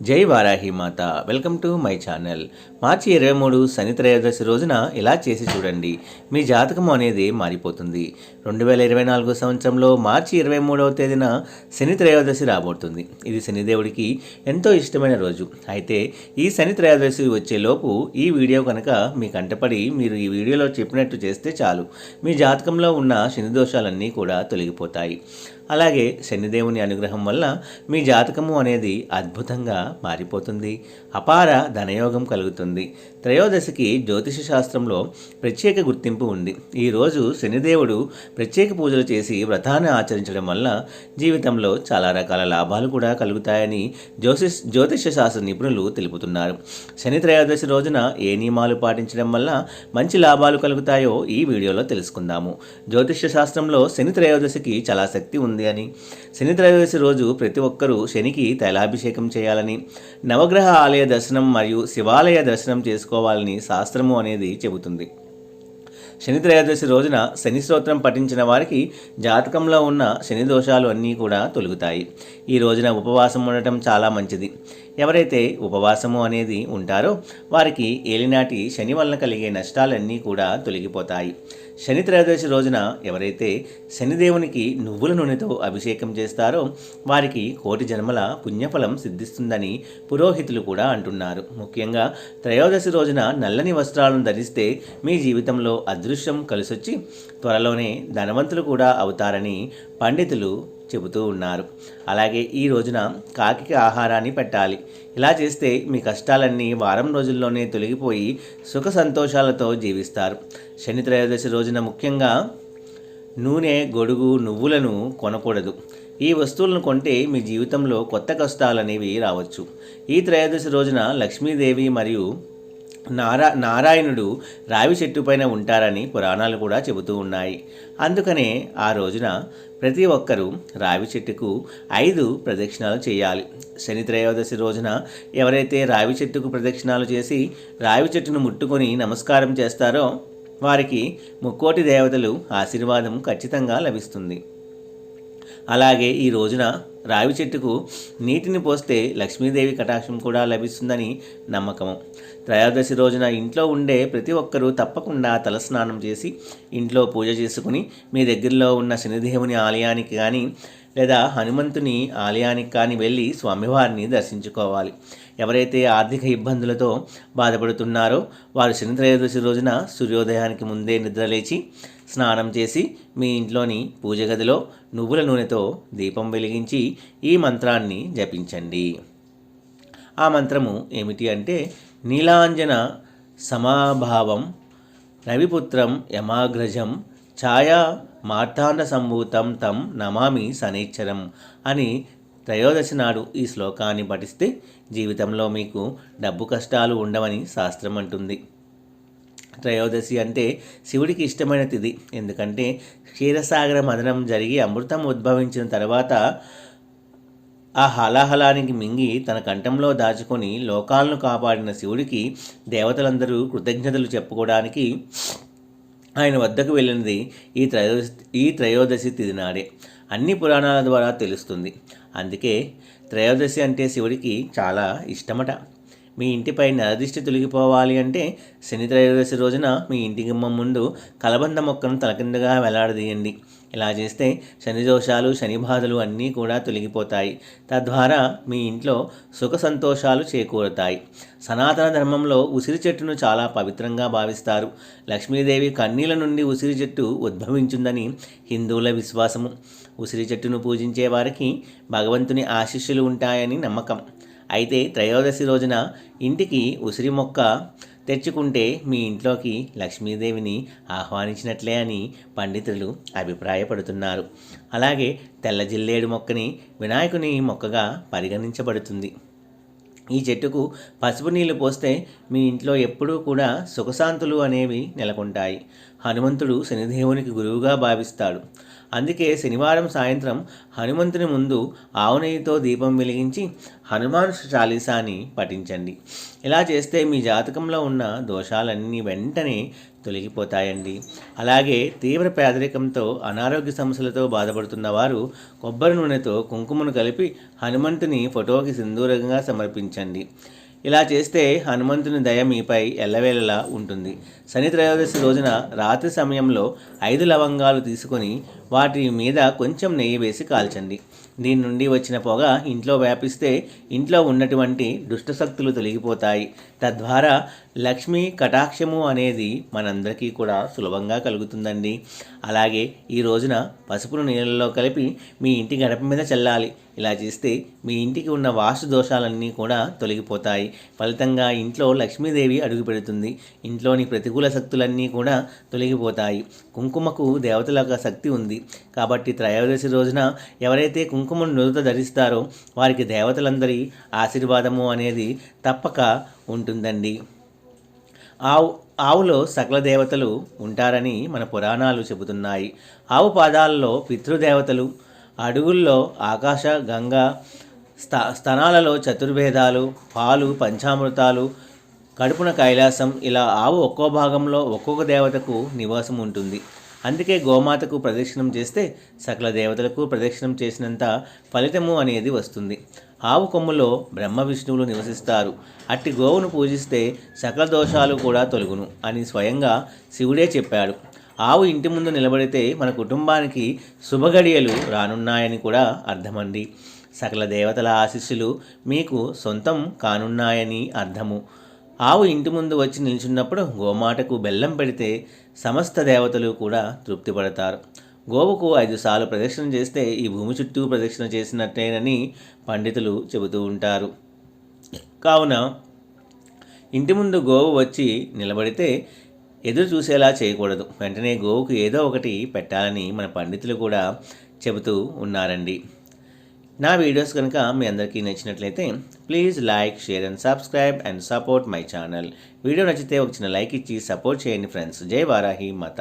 జై Varahi Mata. Welcome to my channel. మార్చి ఇరవై మూడు శని త్రయోదశి రోజున ఇలా చేసి చూడండి. మీ జాతకం అనేది మారిపోతుంది. రెండు వేల ఇరవై నాలుగు సంవత్సరంలో మార్చి ఇరవై మూడవ తేదీన శని త్రయోదశి రాబోతుంది. ఇది శనిదేవుడికి ఎంతో ఇష్టమైన రోజు. అయితే ఈ శని త్రయోదశి వచ్చేలోపు ఈ వీడియో కనుక మీ కంటపడి మీరు ఈ వీడియోలో చెప్పినట్టు చేస్తే చాలు. మీ జాతకంలో ఉన్న శని దోషాలన్నీ కూడా తొలగిపోతాయి. అలాగే శనిదేవుని అనుగ్రహం వల్ల మీ జాతకము అనేది అద్భుతంగా మారిపోతుంది. అపార ధనయోగం కలుగుతుంది. త్రయోదశికి జ్యోతిష శాస్త్రంలో ప్రత్యేక గుర్తింపు ఉంది. ఈరోజు శనిదేవుడు ప్రత్యేక పూజలు చేసి వ్రతాన్ని ఆచరించడం వల్ల జీవితంలో చాలా రకాల లాభాలు కూడా కలుగుతాయని జ్యోతిష్ జ్యోతిష శాస్త్ర నిపుణులు తెలుపుతున్నారు. శని త్రయోదశి రోజున ఏ నియమాలు పాటించడం వల్ల మంచి లాభాలు కలుగుతాయో ఈ వీడియోలో తెలుసుకుందాము. జ్యోతిష శాస్త్రంలో శని త్రయోదశికి చాలా శక్తి ఉంది. అని. శని త్రయోదశి రోజు ప్రతి ఒక్కరూ శనికి తైలాభిషేకం చేయాలని నవగ్రహ ఆలయ దర్శనం మరియు శివాలయ దర్శనం చేసుకోవాలని శాస్త్రము అనేది చెబుతుంది. శని త్రయోదశి రోజున శని స్తోత్రం పఠించిన వారికి జాతకంలో ఉన్న శని దోషాలు అన్నీ కూడా తొలుగుతాయి. ఈ రోజున ఉపవాసం ఉండటం చాలా మంచిది. ఎవరైతే ఉపవాసము అనేది ఉంటారో వారికి ఏలినాటి శని వలన కలిగే నష్టాలన్నీ కూడా తొలగిపోతాయి. శని త్రయోదశి రోజున ఎవరైతే శనిదేవునికి నువ్వుల నూనెతో అభిషేకం చేస్తారో వారికి కోటి జన్మల పుణ్యఫలం సిద్ధిస్తుందని పురోహితులు కూడా అంటున్నారు. ముఖ్యంగా త్రయోదశి రోజున నల్లని వస్త్రాలను ధరిస్తే మీ జీవితంలో అదృశ్యం కలిసొచ్చి త్వరలోనే ధనవంతులు కూడా అవుతారని పండితులు చెబుతూ ఉన్నారు. అలాగే ఈ రోజున కాకికి ఆహారాన్ని పెట్టాలి. ఇలా చేస్తే మీ కష్టాలన్నీ వారం రోజుల్లోనే తొలగిపోయి సుఖ సంతోషాలతో జీవిస్తారు. శని త్రయోదశి రోజున ముఖ్యంగా నూనె గొడుగు నువ్వులను కొనకూడదు. ఈ వస్తువులను కొంటే మీ జీవితంలో కొత్త కష్టాలు అనేవి రావచ్చు. ఈ త్రయోదశి రోజున లక్ష్మీదేవి మరియు నారా నారాయణుడు రావి చెట్టు పైన ఉంటారని పురాణాలు కూడా చెబుతూ ఉన్నాయి. అందుకనే ఆ రోజున ప్రతి ఒక్కరూ రావి చెట్టుకు ఐదు ప్రదక్షిణాలు చేయాలి. శని త్రయోదశి రోజున ఎవరైతే రావి చెట్టుకు ప్రదక్షిణాలు చేసి రావి చెట్టును ముట్టుకొని నమస్కారం చేస్తారో వారికి ముక్కోటి దేవతలు ఆశీర్వాదం ఖచ్చితంగా లభిస్తుంది. అలాగే ఈ రోజున రావి చెట్టుకు నీటిని పోస్తే లక్ష్మీదేవి కటాక్షం కూడా లభిస్తుందని నమ్మకం త్రయోదశి రోజున ఇంట్లో ఉండే ప్రతి ఒక్కరూ తప్పకుండా తలస్నానం చేసి ఇంట్లో పూజ చేసుకుని మీ దగ్గరలో ఉన్న శనిదేవుని ఆలయానికి కానీ లేదా హనుమంతుని ఆలయానికి కానీ వెళ్ళి స్వామివారిని దర్శించుకోవాలి. ఎవరైతే ఆర్థిక ఇబ్బందులతో బాధపడుతున్నారో వారు శని త్రయోదశి రోజున సూర్యోదయానికి ముందే నిద్రలేచి స్నానం చేసి మీ ఇంట్లోని పూజ గదిలో నువ్వుల నూనెతో దీపం వెలిగించి ఈ మంత్రాన్ని జపించండి. ఆ మంత్రము ఏమిటి అంటే నీలాంజన సమాభావం రవిపుత్రం యమాగ్రజం ఛాయా మార్తాండ సంభూతం తం నమామి సనేచ్చరం అని త్రయోదశి నాడు ఈ శ్లోకాన్ని పఠిస్తే జీవితంలో మీకు డబ్బు కష్టాలు ఉండవని శాస్త్రం అంటుంది. త్రయోదశి అంటే శివుడికి ఇష్టమైన తిథి ఎందుకంటే క్షీరసాగర మదనం జరిగి అమృతం ఉద్భవించిన తర్వాత ఆ హలాహలానికి మింగి తన కంఠంలో దాచుకొని లోకాలను కాపాడిన శివుడికి దేవతలందరూ కృతజ్ఞతలు చెప్పుకోవడానికి ఆయన వద్దకు వెళ్ళినది ఈ త్రయోదశి ఈ త్రయోదశి తిథి నాడే అన్ని పురాణాల ద్వారా తెలుస్తుంది. అందుకే త్రయోదశి అంటే శివుడికి చాలా ఇష్టమట. మీ ఇంటిపై నరదిష్టి తొలగిపోవాలి అంటే శని త్రయోదశి రోజున మీ ఇంటి గుమ్మం ముందు కలబంద మొక్కను తలకిందగా వేలాడదీయండి. ఇలా చేస్తే శని దోషాలు శని బాధలు అన్నీ కూడా తొలగిపోతాయి. తద్వారా మీ ఇంట్లో సుఖ సంతోషాలు చేకూరుతాయి. సనాతన ధర్మంలో ఉసిరి చెట్టును చాలా పవిత్రంగా భావిస్తారు. లక్ష్మీదేవి కన్నీల నుండి ఉసిరి చెట్టు ఉద్భవించిందని హిందువుల విశ్వాసము. ఉసిరి చెట్టును పూజించే వారికి భగవంతుని ఆశీస్సులు ఉంటాయని నమ్మకం. అయితే త్రయోదశి రోజున ఇంటికి ఉసిరి మొక్క తెచ్చుకుంటే మీ ఇంట్లోకి లక్ష్మీదేవిని ఆహ్వానించినట్లే అని పండితులు అభిప్రాయపడుతున్నారు. అలాగే తెల్ల జిల్లేడు మొక్కని వినాయకుని మొక్కగా పరిగణించబడుతుంది. ఈ చెట్టుకు పసుపు నీళ్ళు పోస్తే మీ ఇంట్లో ఎప్పుడూ కూడా సుఖశాంతులు అనేవి నెలకొంటాయి. హనుమంతుడు శనిదేవునికి గురువుగా భావిస్తాడు. అందుకే శనివారం సాయంత్రం హనుమంతుని ముందు ఆవునెయ్యితో దీపం వెలిగించి హనుమాన్ చాలీసాని పఠించండి. ఇలా చేస్తే మీ జాతకంలో ఉన్న దోషాలన్నీ వెంటనే తొలగిపోతాయండి. అలాగే తీవ్ర పేదరికంతో అనారోగ్య సమస్యలతో బాధపడుతున్న వారు కొబ్బరి నూనెతో కుంకుమను కలిపి హనుమంతుని ఫోటోకి సింధూరంగా సమర్పించండి. ఇలా చేస్తే హనుమంతుని దయ మీపై ఎల్లవేళలా ఉంటుంది. శని త్రయోదశి రోజున రాత్రి సమయంలో ఐదు లవంగాలు తీసుకొని వాటి మీద కొంచెం నెయ్యి వేసి కాల్చండి. దీని నుండి వచ్చిన పొగ ఇంట్లో వ్యాపిస్తే ఇంట్లో ఉన్నటువంటి దుష్టశక్తులు తొలగిపోతాయి. తద్వారా లక్ష్మీ కటాక్షము అనేది మనందరికీ కూడా సులభంగా కలుగుతుందండి. అలాగే ఈ రోజున పసుపును నీళ్ళలో కలిపి మీ ఇంటి గడప మీద చల్లాలి. ఇలా చేస్తే మీ ఇంటికి ఉన్న వాస్తు దోషాలన్నీ కూడా తొలగిపోతాయి. ఫలితంగా ఇంట్లో లక్ష్మీదేవి అడుగు పెడుతుంది. ఇంట్లోని ప్రతికూల శక్తులన్నీ కూడా తొలగిపోతాయి. కుంకుమకు దేవతల శక్తి ఉంది. కాబట్టి త్రయోదశి రోజున ఎవరైతే కుంకుమను నుదుట ధరిస్తారో వారికి దేవతలందరి ఆశీర్వాదము అనేది తప్పక ఉంటుందండి. ఆవు ఆవులో సకల దేవతలు ఉంటారని మన పురాణాలు చెబుతున్నాయి. ఆవు పాదాలలో పితృదేవతలు అడుగుల్లో ఆకాశ గంగ స్థ స్థనాలలో చతుర్వేదాలు పాలు పంచామృతాలు కడుపున కైలాసం ఇలా ఆవు ఒక్కో భాగంలో ఒక్కొక్క దేవతకు నివాసం ఉంటుంది. అందుకే గోమాతకు ప్రదక్షిణం చేస్తే సకల దేవతలకు ప్రదక్షిణం చేసినంత ఫలితము అనేది వస్తుంది. ఆవు కొమ్ములో బ్రహ్మ విష్ణువులు నివసిస్తారు. అట్టి గోవును పూజిస్తే సకల దోషాలు కూడా తొలగును అని స్వయంగా శివుడే చెప్పాడు. ఆవు ఇంటి ముందు నిలబడితే మన కుటుంబానికి శుభగడియలు రానున్నాయని కూడా అర్థమండి. సకల దేవతల ఆశీస్సులు మీకు సొంతం కానున్నాయని అర్థము. ఆవు ఇంటి ముందు వచ్చి నిల్చున్నప్పుడు గోమాటకు బెల్లం పెడితే సమస్త దేవతలు కూడా తృప్తిపడతారు. గోవుకు ఐదు సార్లు ప్రదక్షిణ చేస్తే ఈ భూమి చుట్టూ ప్రదక్షిణ చేసినట్టేనని పండితులు చెబుతూ ఉంటారు. కావున ఇంటి ముందు గోవు వచ్చి నిలబడితే ఎదురు చూసేలా చేయకూడదు. వెంటనే గోవుకు ఏదో ఒకటి పెట్టాలని మన పండితులు కూడా చెబుతూ ఉన్నారండి. నా వీడియోస్ కనుక మీ అందరికీ నచ్చినట్లయితే please like share and subscribe and support my channel. Video నచ్చితే ఒక చిన్న లైక్ ఇచ్చి సపోర్ట్ చేయండి ఫ్రెండ్స్. జై వారాహి మాత.